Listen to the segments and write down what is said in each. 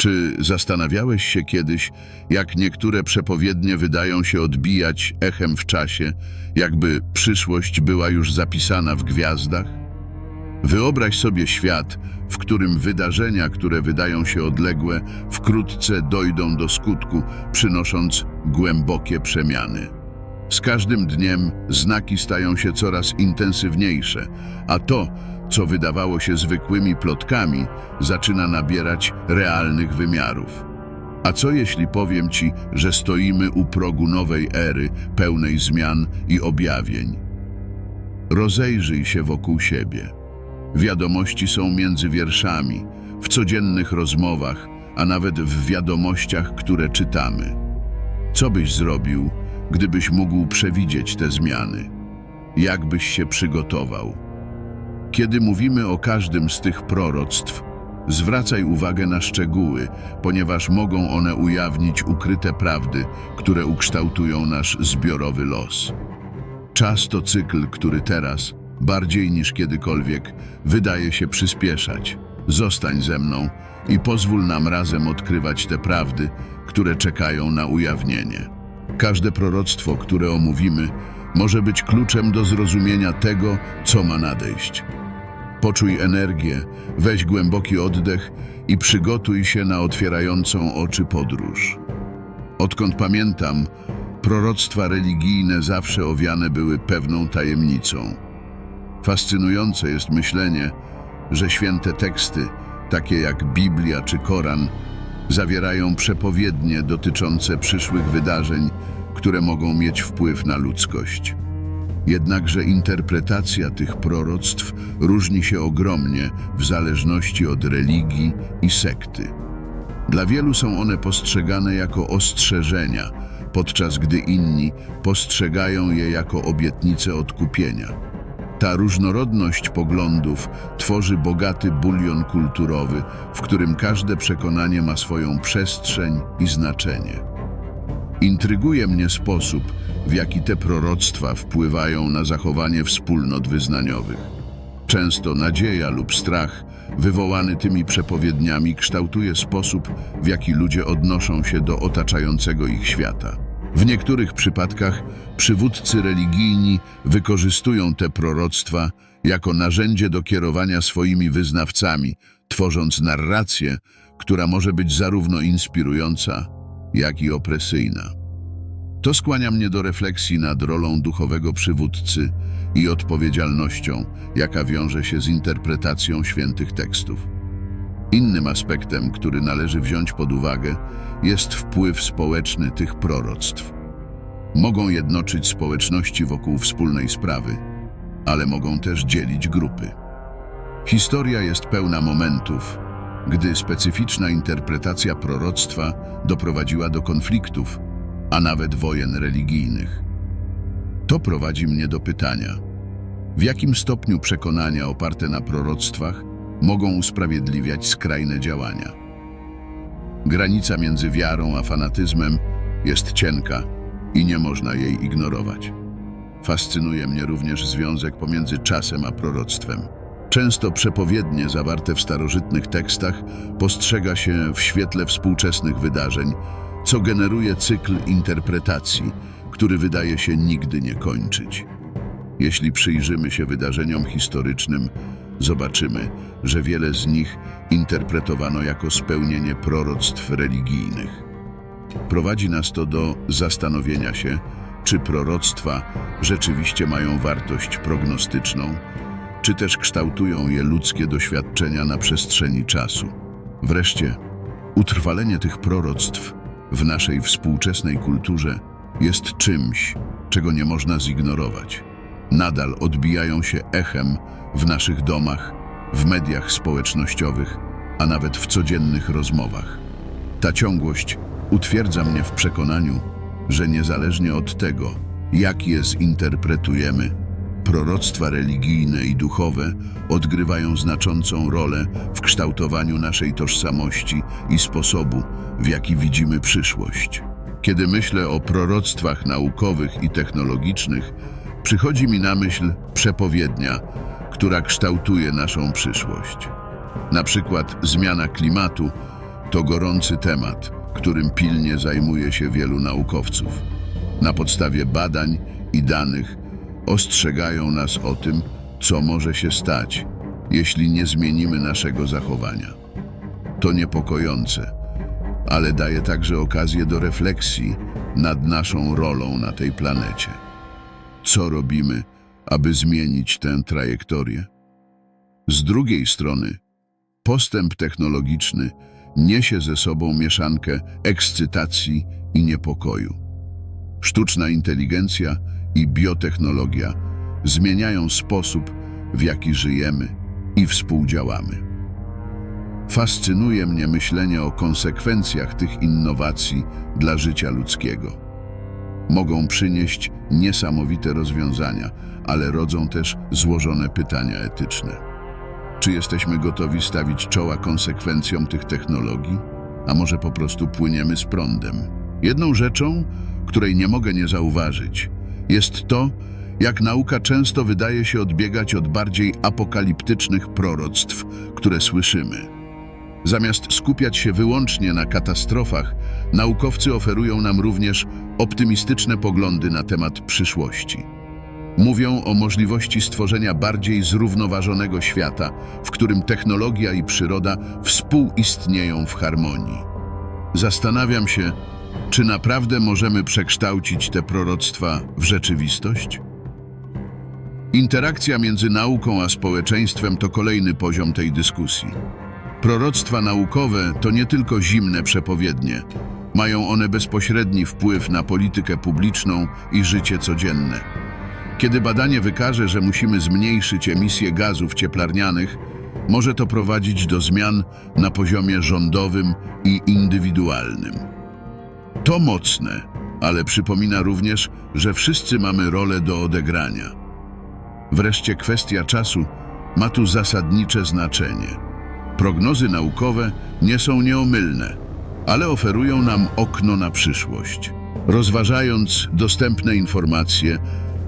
Czy zastanawiałeś się kiedyś, jak niektóre przepowiednie wydają się odbijać echem w czasie, jakby przyszłość była już zapisana w gwiazdach? Wyobraź sobie świat, w którym wydarzenia, które wydają się odległe, wkrótce dojdą do skutku, przynosząc głębokie przemiany. Z każdym dniem znaki stają się coraz intensywniejsze, a to, co wydawało się zwykłymi plotkami, zaczyna nabierać realnych wymiarów. A co jeśli powiem Ci, że stoimy u progu nowej ery, pełnej zmian i objawień? Rozejrzyj się wokół siebie. Wiadomości są między wierszami, w codziennych rozmowach, a nawet w wiadomościach, które czytamy. Co byś zrobił, gdybyś mógł przewidzieć te zmiany? Jak byś się przygotował? Kiedy mówimy o każdym z tych proroctw, zwracaj uwagę na szczegóły, ponieważ mogą one ujawnić ukryte prawdy, które ukształtują nasz zbiorowy los. Czas to cykl, który teraz, bardziej niż kiedykolwiek, wydaje się przyspieszać. Zostań ze mną i pozwól nam razem odkrywać te prawdy, które czekają na ujawnienie. Każde proroctwo, które omówimy, może być kluczem do zrozumienia tego, co ma nadejść. Poczuj energię, weź głęboki oddech i przygotuj się na otwierającą oczy podróż. Odkąd pamiętam, proroctwa religijne zawsze owiane były pewną tajemnicą. Fascynujące jest myślenie, że święte teksty, takie jak Biblia czy Koran, zawierają przepowiednie dotyczące przyszłych wydarzeń, które mogą mieć wpływ na ludzkość. Jednakże interpretacja tych proroctw różni się ogromnie w zależności od religii i sekty. Dla wielu są one postrzegane jako ostrzeżenia, podczas gdy inni postrzegają je jako obietnice odkupienia. Ta różnorodność poglądów tworzy bogaty bulion kulturowy, w którym każde przekonanie ma swoją przestrzeń i znaczenie. Intryguje mnie sposób, w jaki te proroctwa wpływają na zachowanie wspólnot wyznaniowych. Często nadzieja lub strach wywołany tymi przepowiedniami kształtuje sposób, w jaki ludzie odnoszą się do otaczającego ich świata. W niektórych przypadkach przywódcy religijni wykorzystują te proroctwa jako narzędzie do kierowania swoimi wyznawcami, tworząc narrację, która może być zarówno inspirująca, jak i opresyjna. To skłania mnie do refleksji nad rolą duchowego przywódcy i odpowiedzialnością, jaka wiąże się z interpretacją świętych tekstów. Innym aspektem, który należy wziąć pod uwagę, jest wpływ społeczny tych proroctw. Mogą jednoczyć społeczności wokół wspólnej sprawy, ale mogą też dzielić grupy. Historia jest pełna momentów, gdy specyficzna interpretacja proroctwa doprowadziła do konfliktów, a nawet wojen religijnych. To prowadzi mnie do pytania, w jakim stopniu przekonania oparte na proroctwach mogą usprawiedliwiać skrajne działania. Granica między wiarą a fanatyzmem jest cienka i nie można jej ignorować. Fascynuje mnie również związek pomiędzy czasem a proroctwem. Często przepowiednie zawarte w starożytnych tekstach postrzega się w świetle współczesnych wydarzeń, co generuje cykl interpretacji, który wydaje się nigdy nie kończyć. Jeśli przyjrzymy się wydarzeniom historycznym, zobaczymy, że wiele z nich interpretowano jako spełnienie proroctw religijnych. Prowadzi nas to do zastanowienia się, czy proroctwa rzeczywiście mają wartość prognostyczną, czy też kształtują je ludzkie doświadczenia na przestrzeni czasu. Wreszcie, utrwalenie tych proroctw w naszej współczesnej kulturze jest czymś, czego nie można zignorować. Nadal odbijają się echem w naszych domach, w mediach społecznościowych, a nawet w codziennych rozmowach. Ta ciągłość utwierdza mnie w przekonaniu, że niezależnie od tego, jak je zinterpretujemy, proroctwa religijne i duchowe odgrywają znaczącą rolę w kształtowaniu naszej tożsamości i sposobu, w jaki widzimy przyszłość. Kiedy myślę o proroctwach naukowych i technologicznych, przychodzi mi na myśl przepowiednia, która kształtuje naszą przyszłość. Na przykład zmiana klimatu to gorący temat, którym pilnie zajmuje się wielu naukowców. Na podstawie badań i danych ostrzegają nas o tym, co może się stać, jeśli nie zmienimy naszego zachowania. To niepokojące, ale daje także okazję do refleksji nad naszą rolą na tej planecie. Co robimy, aby zmienić tę trajektorię? Z drugiej strony, postęp technologiczny niesie ze sobą mieszankę ekscytacji i niepokoju. Sztuczna inteligencja i biotechnologia zmieniają sposób, w jaki żyjemy i współdziałamy. Fascynuje mnie myślenie o konsekwencjach tych innowacji dla życia ludzkiego. Mogą przynieść niesamowite rozwiązania, ale rodzą też złożone pytania etyczne. Czy jesteśmy gotowi stawić czoła konsekwencjom tych technologii? A może po prostu płyniemy z prądem? Jedną rzeczą, której nie mogę nie zauważyć, jest to, jak nauka często wydaje się odbiegać od bardziej apokaliptycznych proroctw, które słyszymy. Zamiast skupiać się wyłącznie na katastrofach, naukowcy oferują nam również optymistyczne poglądy na temat przyszłości. Mówią o możliwości stworzenia bardziej zrównoważonego świata, w którym technologia i przyroda współistnieją w harmonii. Zastanawiam się, czy naprawdę możemy przekształcić te proroctwa w rzeczywistość? Interakcja między nauką a społeczeństwem to kolejny poziom tej dyskusji. Proroctwa naukowe to nie tylko zimne przepowiednie. Mają one bezpośredni wpływ na politykę publiczną i życie codzienne. Kiedy badanie wykaże, że musimy zmniejszyć emisję gazów cieplarnianych, może to prowadzić do zmian na poziomie rządowym i indywidualnym. To mocne, ale przypomina również, że wszyscy mamy rolę do odegrania. Wreszcie kwestia czasu ma tu zasadnicze znaczenie. Prognozy naukowe nie są nieomylne, ale oferują nam okno na przyszłość. Rozważając dostępne informacje,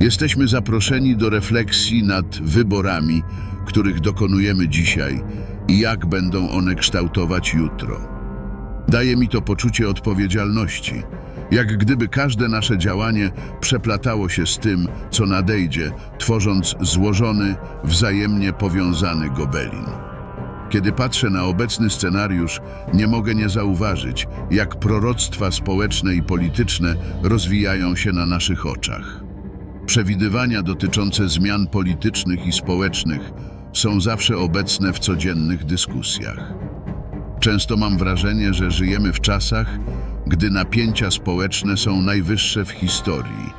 jesteśmy zaproszeni do refleksji nad wyborami, których dokonujemy dzisiaj i jak będą one kształtować jutro. Daje mi to poczucie odpowiedzialności, jak gdyby każde nasze działanie przeplatało się z tym, co nadejdzie, tworząc złożony, wzajemnie powiązany gobelin. Kiedy patrzę na obecny scenariusz, nie mogę nie zauważyć, jak proroctwa społeczne i polityczne rozwijają się na naszych oczach. Przewidywania dotyczące zmian politycznych i społecznych są zawsze obecne w codziennych dyskusjach. Często mam wrażenie, że żyjemy w czasach, gdy napięcia społeczne są najwyższe w historii,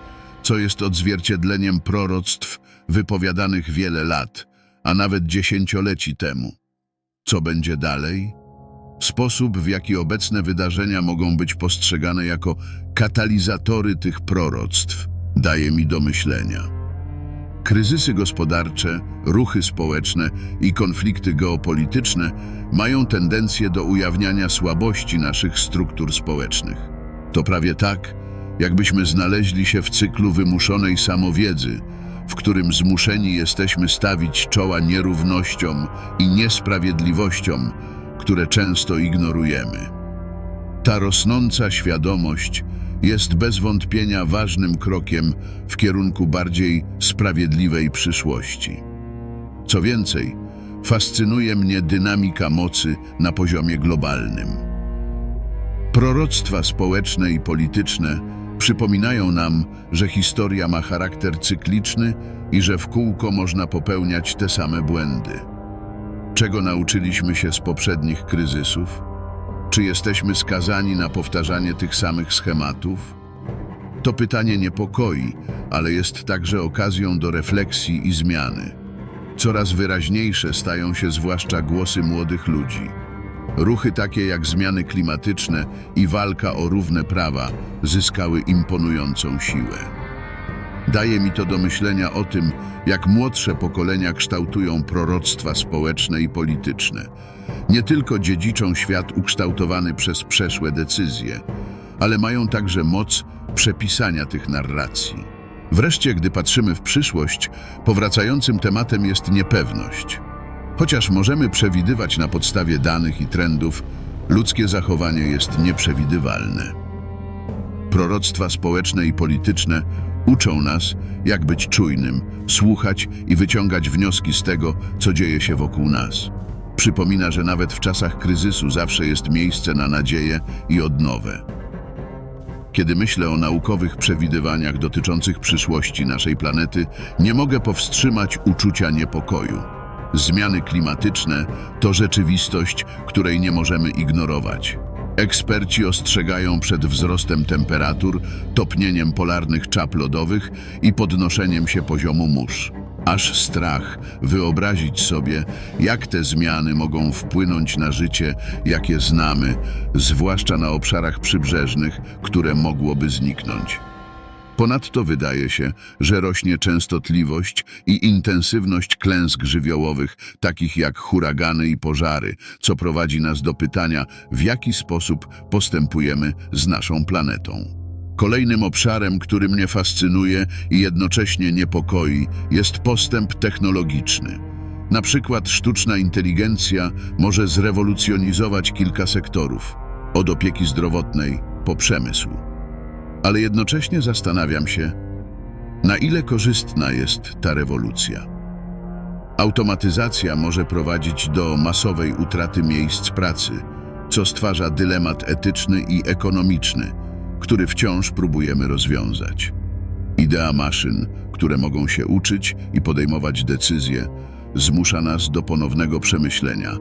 co jest odzwierciedleniem proroctw wypowiadanych wiele lat, a nawet dziesięcioleci temu. Co będzie dalej? Sposób, w jaki obecne wydarzenia mogą być postrzegane jako katalizatory tych proroctw, daje mi do myślenia. Kryzysy gospodarcze, ruchy społeczne i konflikty geopolityczne mają tendencję do ujawniania słabości naszych struktur społecznych. To prawie tak, jakbyśmy znaleźli się w cyklu wymuszonej samowiedzy, w którym zmuszeni jesteśmy stawić czoła nierównościom i niesprawiedliwościom, które często ignorujemy. Ta rosnąca świadomość jest bez wątpienia ważnym krokiem w kierunku bardziej sprawiedliwej przyszłości. Co więcej, fascynuje mnie dynamika mocy na poziomie globalnym. Proroctwa społeczne i polityczne przypominają nam, że historia ma charakter cykliczny i że w kółko można popełniać te same błędy. Czego nauczyliśmy się z poprzednich kryzysów? Czy jesteśmy skazani na powtarzanie tych samych schematów? To pytanie niepokoi, ale jest także okazją do refleksji i zmiany. Coraz wyraźniejsze stają się zwłaszcza głosy młodych ludzi. Ruchy takie jak zmiany klimatyczne i walka o równe prawa zyskały imponującą siłę. Daje mi to do myślenia o tym, jak młodsze pokolenia kształtują proroctwa społeczne i polityczne. Nie tylko dziedziczą świat ukształtowany przez przeszłe decyzje, ale mają także moc przepisania tych narracji. Wreszcie, gdy patrzymy w przyszłość, powracającym tematem jest niepewność. Chociaż możemy przewidywać na podstawie danych i trendów, Ludzkie zachowanie jest nieprzewidywalne. Proroctwa społeczne i polityczne uczą nas, jak być czujnym, słuchać i wyciągać wnioski z tego, co dzieje się wokół nas. Przypomina, że nawet w czasach kryzysu zawsze jest miejsce na nadzieję i odnowę. Kiedy myślę o naukowych przewidywaniach dotyczących przyszłości naszej planety, nie mogę powstrzymać uczucia niepokoju. Zmiany klimatyczne to rzeczywistość, której nie możemy ignorować. Eksperci ostrzegają przed wzrostem temperatur, topnieniem polarnych czap lodowych i podnoszeniem się poziomu mórz. Aż strach wyobrazić sobie, jak te zmiany mogą wpłynąć na życie, jakie znamy, zwłaszcza na obszarach przybrzeżnych, które mogłoby zniknąć. Ponadto wydaje się, że rośnie częstotliwość i intensywność klęsk żywiołowych, takich jak huragany i pożary, co prowadzi nas do pytania, w jaki sposób postępujemy z naszą planetą. Kolejnym obszarem, który mnie fascynuje i jednocześnie niepokoi, jest postęp technologiczny. Na przykład sztuczna inteligencja może zrewolucjonizować kilka sektorów, od opieki zdrowotnej po przemysł ale jednocześnie zastanawiam się, na ile korzystna jest ta rewolucja. Automatyzacja może prowadzić do masowej utraty miejsc pracy, co stwarza dylemat etyczny i ekonomiczny, który wciąż próbujemy rozwiązać. Idea maszyn, które mogą się uczyć i podejmować decyzje, zmusza nas do ponownego przemyślenia,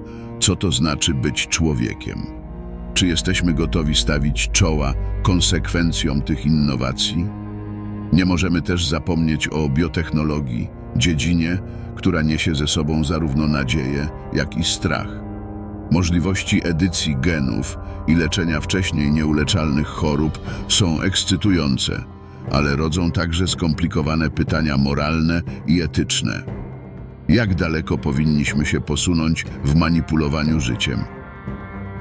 co to znaczy być człowiekiem. Czy jesteśmy gotowi stawić czoła konsekwencjom tych innowacji? Nie możemy też zapomnieć o biotechnologii, dziedzinie, która niesie ze sobą zarówno nadzieję, jak i strach. Możliwości edycji genów i leczenia wcześniej nieuleczalnych chorób są ekscytujące, ale rodzą także skomplikowane pytania moralne i etyczne. Jak daleko powinniśmy się posunąć w manipulowaniu życiem?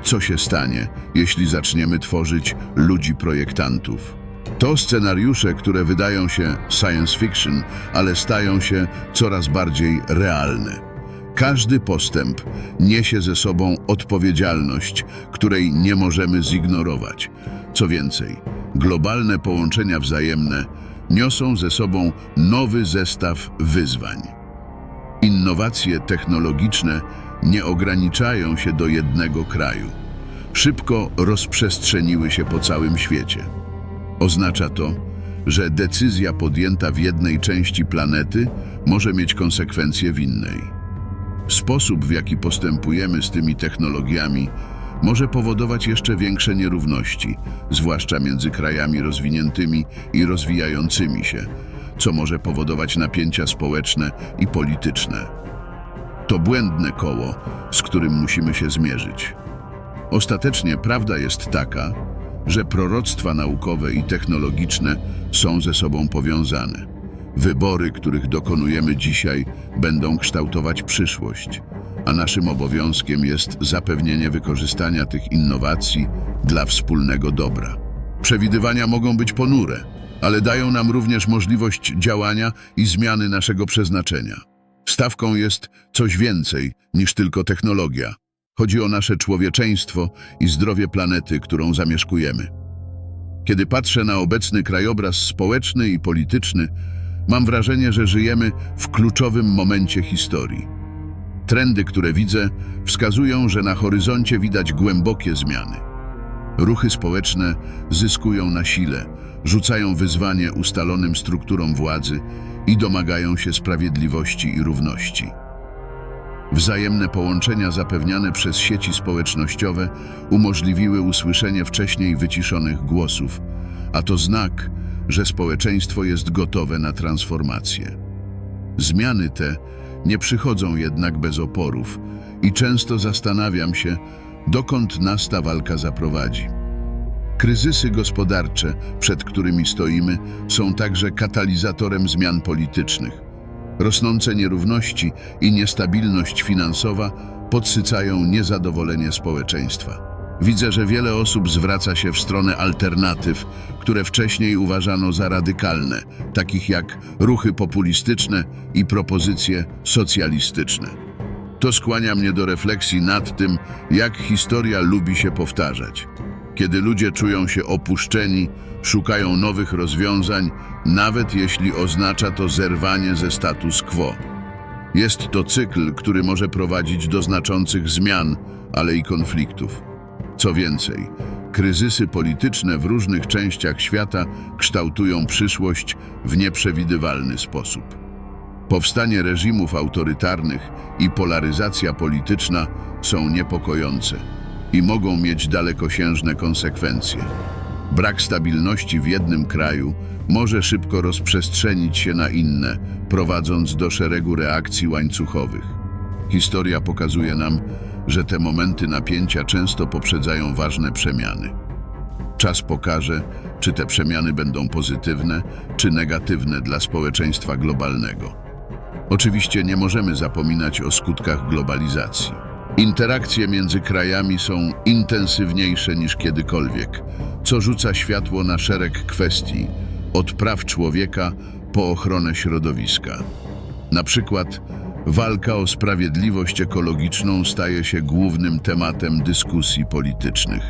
Co się stanie, jeśli zaczniemy tworzyć ludzi projektantów? To scenariusze, które wydają się science fiction, ale stają się coraz bardziej realne. Każdy postęp niesie ze sobą odpowiedzialność, której nie możemy zignorować. Co więcej, globalne połączenia wzajemne niosą ze sobą nowy zestaw wyzwań. Innowacje technologiczne nie ograniczają się do jednego kraju. Szybko rozprzestrzeniły się po całym świecie. Oznacza to, że decyzja podjęta w jednej części planety może mieć konsekwencje w innej. Sposób, w jaki postępujemy z tymi technologiami, może powodować jeszcze większe nierówności, zwłaszcza między krajami rozwiniętymi i rozwijającymi się, co może powodować napięcia społeczne i polityczne. To błędne koło, z którym musimy się zmierzyć. Ostatecznie prawda jest taka, że proroctwa naukowe i technologiczne są ze sobą powiązane. Wybory, których dokonujemy dzisiaj, będą kształtować przyszłość, a naszym obowiązkiem jest zapewnienie wykorzystania tych innowacji dla wspólnego dobra. Przewidywania mogą być ponure, ale dają nam również możliwość działania i zmiany naszego przeznaczenia. Stawką jest coś więcej niż tylko technologia. Chodzi o nasze człowieczeństwo i zdrowie planety, którą zamieszkujemy. Kiedy patrzę na obecny krajobraz społeczny i polityczny, mam wrażenie, że żyjemy w kluczowym momencie historii. Trendy, które widzę, wskazują, że na horyzoncie widać głębokie zmiany. Ruchy społeczne zyskują na sile, rzucają wyzwanie ustalonym strukturom władzy i domagają się sprawiedliwości i równości. Wzajemne połączenia zapewniane przez sieci społecznościowe umożliwiły usłyszenie wcześniej wyciszonych głosów, a to znak, że społeczeństwo jest gotowe na transformację. Zmiany te nie przychodzą jednak bez oporów i często zastanawiam się, dokąd nas ta walka zaprowadzi. Kryzysy gospodarcze, przed którymi stoimy, są także katalizatorem zmian politycznych. Rosnące nierówności i niestabilność finansowa podsycają niezadowolenie społeczeństwa. Widzę, że wiele osób zwraca się w stronę alternatyw, które wcześniej uważano za radykalne, takich jak ruchy populistyczne i propozycje socjalistyczne. To skłania mnie do refleksji nad tym, jak historia lubi się powtarzać. Kiedy ludzie czują się opuszczeni, szukają nowych rozwiązań, nawet jeśli oznacza to zerwanie ze status quo. Jest to cykl, który może prowadzić do znaczących zmian, ale i konfliktów. Co więcej, kryzysy polityczne w różnych częściach świata kształtują przyszłość w nieprzewidywalny sposób. Powstanie reżimów autorytarnych i polaryzacja polityczna są niepokojące i mogą mieć dalekosiężne konsekwencje. Brak stabilności w jednym kraju może szybko rozprzestrzenić się na inne, prowadząc do szeregu reakcji łańcuchowych. Historia pokazuje nam, że te momenty napięcia często poprzedzają ważne przemiany. Czas pokaże, czy te przemiany będą pozytywne, czy negatywne dla społeczeństwa globalnego. Oczywiście nie możemy zapominać o skutkach globalizacji. Interakcje między krajami są intensywniejsze niż kiedykolwiek, co rzuca światło na szereg kwestii, od praw człowieka po ochronę środowiska. Na przykład walka o sprawiedliwość ekologiczną staje się głównym tematem dyskusji politycznych.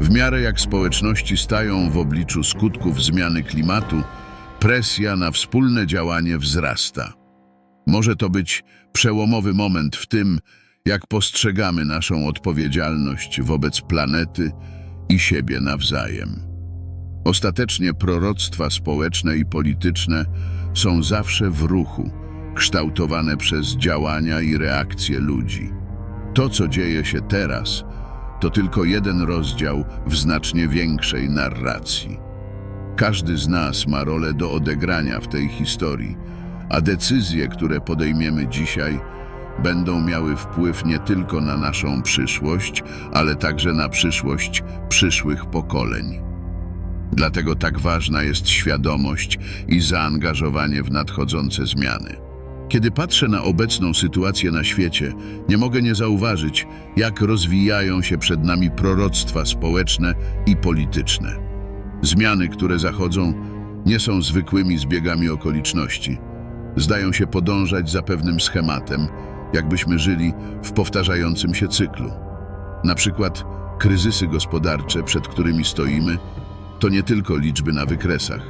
W miarę jak społeczności stają w obliczu skutków zmiany klimatu, presja na wspólne działanie wzrasta. Może to być przełomowy moment w tym, jak postrzegamy naszą odpowiedzialność wobec planety i siebie nawzajem. Ostatecznie proroctwa społeczne i polityczne są zawsze w ruchu, kształtowane przez działania i reakcje ludzi. To, co dzieje się teraz, to tylko jeden rozdział w znacznie większej narracji. Każdy z nas ma rolę do odegrania w tej historii, a decyzje, które podejmiemy dzisiaj, będą miały wpływ nie tylko na naszą przyszłość, ale także na przyszłość przyszłych pokoleń. Dlatego tak ważna jest świadomość i zaangażowanie w nadchodzące zmiany. Kiedy patrzę na obecną sytuację na świecie, nie mogę nie zauważyć, jak rozwijają się przed nami proroctwa społeczne i polityczne. Zmiany, które zachodzą, nie są zwykłymi zbiegami okoliczności. Zdają się podążać za pewnym schematem, jakbyśmy żyli w powtarzającym się cyklu. Na przykład kryzysy gospodarcze, przed którymi stoimy, to nie tylko liczby na wykresach.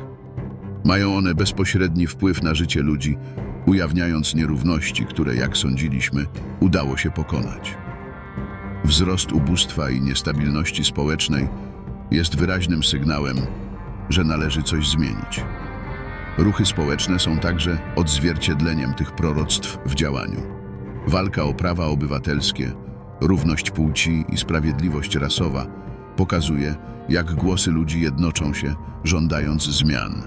Mają one bezpośredni wpływ na życie ludzi, ujawniając nierówności, które, jak sądziliśmy, udało się pokonać. Wzrost ubóstwa i niestabilności społecznej jest wyraźnym sygnałem, że należy coś zmienić. Ruchy społeczne są także odzwierciedleniem tych proroctw w działaniu. Walka o prawa obywatelskie, równość płci i sprawiedliwość rasowa pokazuje, jak głosy ludzi jednoczą się, żądając zmian.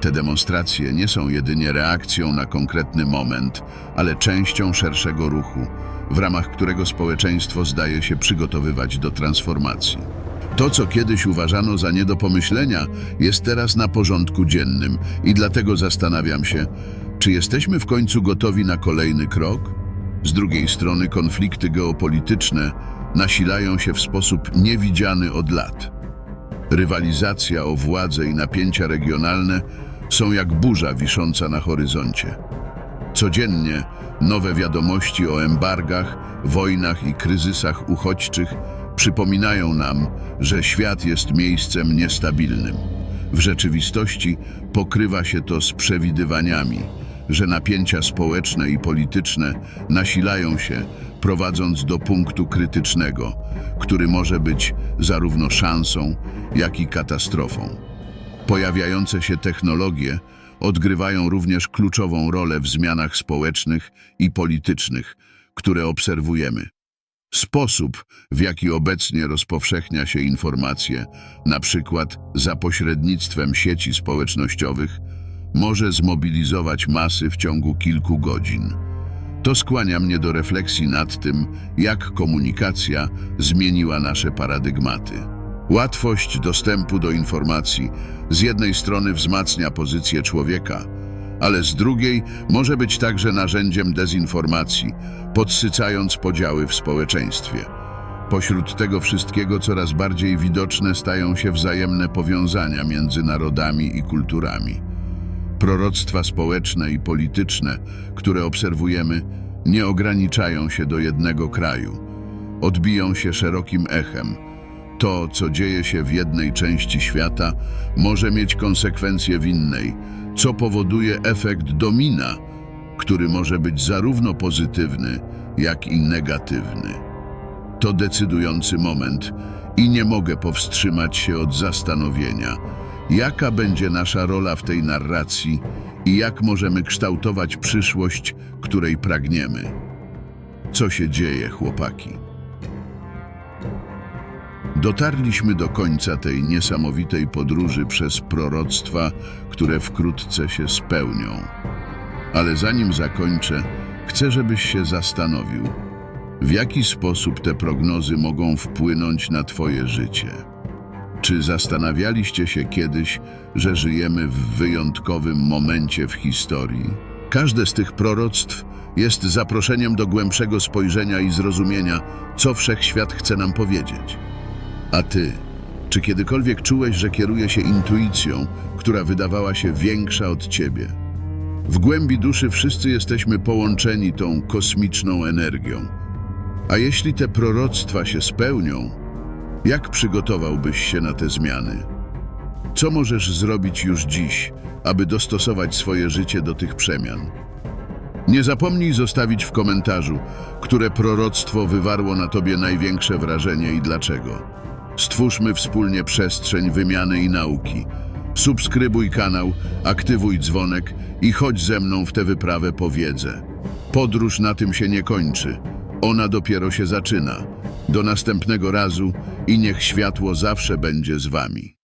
Te demonstracje nie są jedynie reakcją na konkretny moment, ale częścią szerszego ruchu, w ramach którego społeczeństwo zdaje się przygotowywać do transformacji. To, co kiedyś uważano za nie do pomyślenia, jest teraz na porządku dziennym i dlatego zastanawiam się, czy jesteśmy w końcu gotowi na kolejny krok? Z drugiej strony konflikty geopolityczne nasilają się w sposób niewidziany od lat. Rywalizacja o władzę i napięcia regionalne są jak burza wisząca na horyzoncie. Codziennie nowe wiadomości o embargach, wojnach i kryzysach uchodźczych przypominają nam, że świat jest miejscem niestabilnym. W rzeczywistości pokrywa się to z przewidywaniami, że napięcia społeczne i polityczne nasilają się, prowadząc do punktu krytycznego, który może być zarówno szansą, jak i katastrofą. Pojawiające się technologie odgrywają również kluczową rolę w zmianach społecznych i politycznych, które obserwujemy. Sposób, w jaki obecnie rozpowszechnia się informacje, na przykład za pośrednictwem sieci społecznościowych, może zmobilizować masy w ciągu kilku godzin. To skłania mnie do refleksji nad tym, jak komunikacja zmieniła nasze paradygmaty. Łatwość dostępu do informacji z jednej strony wzmacnia pozycję człowieka, ale z drugiej może być także narzędziem dezinformacji, podsycając podziały w społeczeństwie. Pośród tego wszystkiego coraz bardziej widoczne stają się wzajemne powiązania między narodami i kulturami. Proroctwa społeczne i polityczne, które obserwujemy, nie ograniczają się do jednego kraju. Odbiją się szerokim echem. To, co dzieje się w jednej części świata, może mieć konsekwencje w innej, co powoduje efekt domina, który może być zarówno pozytywny, jak i negatywny. To decydujący moment i nie mogę powstrzymać się od zastanowienia, jaka będzie nasza rola w tej narracji i jak możemy kształtować przyszłość, której pragniemy. Co się dzieje, chłopaki? Dotarliśmy do końca tej niesamowitej podróży przez proroctwa, które wkrótce się spełnią. Ale zanim zakończę, chcę, żebyś się zastanowił, w jaki sposób te prognozy mogą wpłynąć na Twoje życie. Czy zastanawialiście się kiedyś, że żyjemy w wyjątkowym momencie w historii? Każde z tych proroctw jest zaproszeniem do głębszego spojrzenia i zrozumienia, co wszechświat chce nam powiedzieć. A ty, czy kiedykolwiek czułeś, że kieruje się intuicją, która wydawała się większa od ciebie? W głębi duszy wszyscy jesteśmy połączeni tą kosmiczną energią. A jeśli te proroctwa się spełnią, jak przygotowałbyś się na te zmiany? Co możesz zrobić już dziś, aby dostosować swoje życie do tych przemian? Nie zapomnij zostawić w komentarzu, które proroctwo wywarło na tobie największe wrażenie i dlaczego. Stwórzmy wspólnie przestrzeń wymiany i nauki. Subskrybuj kanał, aktywuj dzwonek i chodź ze mną w tę wyprawę po wiedzę. Podróż na tym się nie kończy. Ona dopiero się zaczyna. Do następnego razu i niech światło zawsze będzie z wami.